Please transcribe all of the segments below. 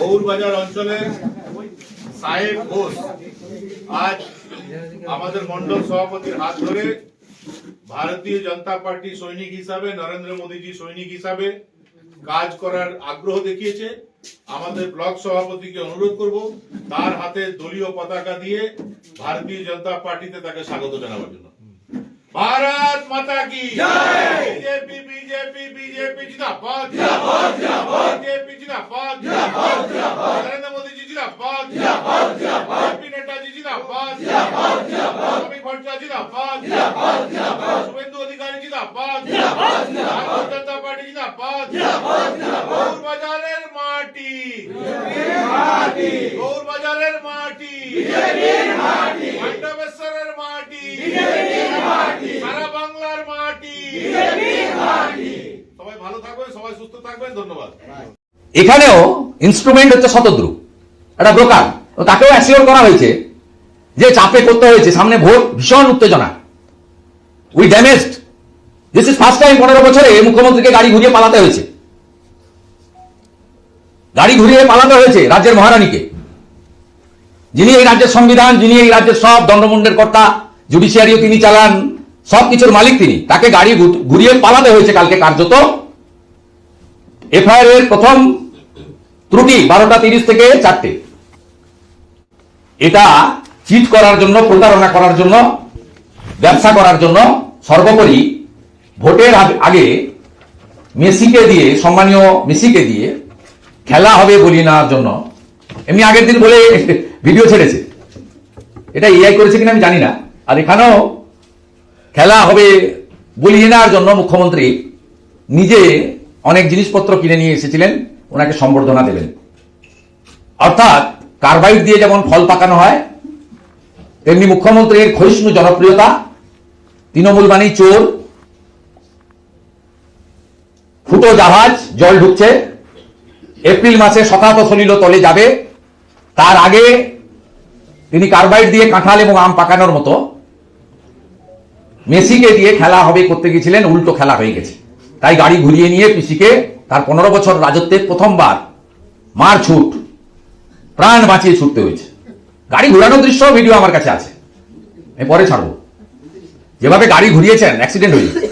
গৌরবাজার অঞ্চলের সাহেব ঘোষ আজ আমাদের মন্ডল সভাপতির হাত ধরে ভারতীয় জনতা পার্টি সৈনিক হিসাবে নরেন্দ্র মোদীজি সৈনিক হিসাবে কাজ করার আগ্রহ দেখিয়েছে। আমাদের ব্লক সভাপতিকে অনুরোধ করব তার হাতে দলীয় পতাকা দিয়ে ভারতীয় জনতা পার্টিতে তাকে স্বাগত জানাবার জন্য। ভারত মাতা কি? বিজেপি বিজেপি বিজেপি জিন্দাবাদ! বিজেপি জিন্দাবাদ নরেন্দ্র মোদী জি জিন্দাবাদ জেপি নड्डा জি জিন্দাবাদ। শ্রমিক ভট্টাচার্য জিন্দাবাদ। শুভেন্দু অধিকারী জিন্দাবাদ। ভারতীয় জনতা পার্টি জিন্দাবাদ। গৌরবাজারের মাটি। গৌরবাজারের মাটি। মণ্ডপেশ্বরের মাটি। সারা বাংলার মাটি। সবাই ভালো থাকবেন সবাই সুস্থ থাকবেন ধন্যবাদ। এখানেও ইনস্ট্রুমেন্ট হচ্ছে শতদ্রু, একটা ব্রোকার। তাকেও অ্যাসিওর করা হয়েছে যে চাপে করতে হয়েছে, সামনে ভোট ভীষণ উত্তেজনা। We damaged this is first time পনেরো বছরে মুখ্যমন্ত্রীকে গাড়ি ঘুরিয়ে পালাতে হয়েছে। গাড়ি ঘুরিয়ে পালাতে হয়েছে রাজ্যের মহারানীকে। যিনি এই রাজ্যের সংবিধান, যিনি এই রাজ্যের সব দণ্ডমুণ্ডের কর্তা, জুডিশিয়ারিও তিনি চালান, সব কিছুর মালিক তিনি। তাকে গাড়ি ঘুরিয়ে পালাতে হয়েছে কালকে কার্যত। এফআইআর এর প্রথম ত্রুটি বারোটা তিরিশ থেকে চারটে। এটা চিট করার জন্য, প্রতারণা করার জন্য, ব্যবসা করার জন্য সর্বোপরি ভোটের আগে মেসিকে দিয়ে, সম্মানীয় মেসিকে দিয়ে খেলা হবে বলি নেওয়ার জন্য। এমনি আগের দিন বলে ভিডিও ছেড়েছে। এটা এআই করেছে কিনা আমি জানি না। আর এখানেও খেলা হবে বলিয়ে নেওয়ার জন্য মুখ্যমন্ত্রী নিজে অনেক জিনিসপত্র কিনে নিয়ে এসেছিলেন। ওনাকে সম্বর্ধনা দেবেন। অর্থাৎ কার্বাইড দিয়ে যেমন ফল পাকানো হয়, তেমনি মুখ্যমন্ত্রীর ক্ষয়িষ্ণু জনপ্রিয়তা, তৃণমূল মানি চোর, ফুটো জাহাজ, জল ঢুকছে, এপ্রিল মাসে শতাত সলিল তলে যাবে, তার আগে তিনি কার্বাইড দিয়ে কাঁঠাল এবং আম পাকানোর মতো মেসিকে দিয়ে খেলা হবে করতে গেছিলেন উল্টো খেলা হয়ে গেছে। তাই গাড়ি ঘুরিয়ে নিয়ে পিসিকে তার পনেরো বছর রাজত্বের প্রথমবার মার ছুট প্রাণ বাঁচিয়ে ছুটতে হয়েছে। গাড়ি ঘুরানোর দৃশ্য ভিডিও আমার কাছে আছে। আমি পরে ছাড়বো। যেভাবে গাড়ি ঘুরিয়েছেন অ্যাক্সিডেন্ট হয়েছে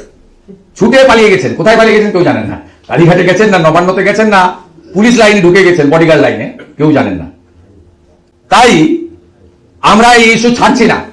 ছুটে পালিয়ে গেছেন। কোথায় পালিয়ে গেছেন কেউ জানেন না। কালীঘাটে গেছেন না, নবান্নতে গেছেন না, পুলিশ লাইনে ঢুকে গেছেন বডিগার্ড লাইনে, কেউ জানেন না। তাই আমরা এই ইস্যু ছাড়ছি না।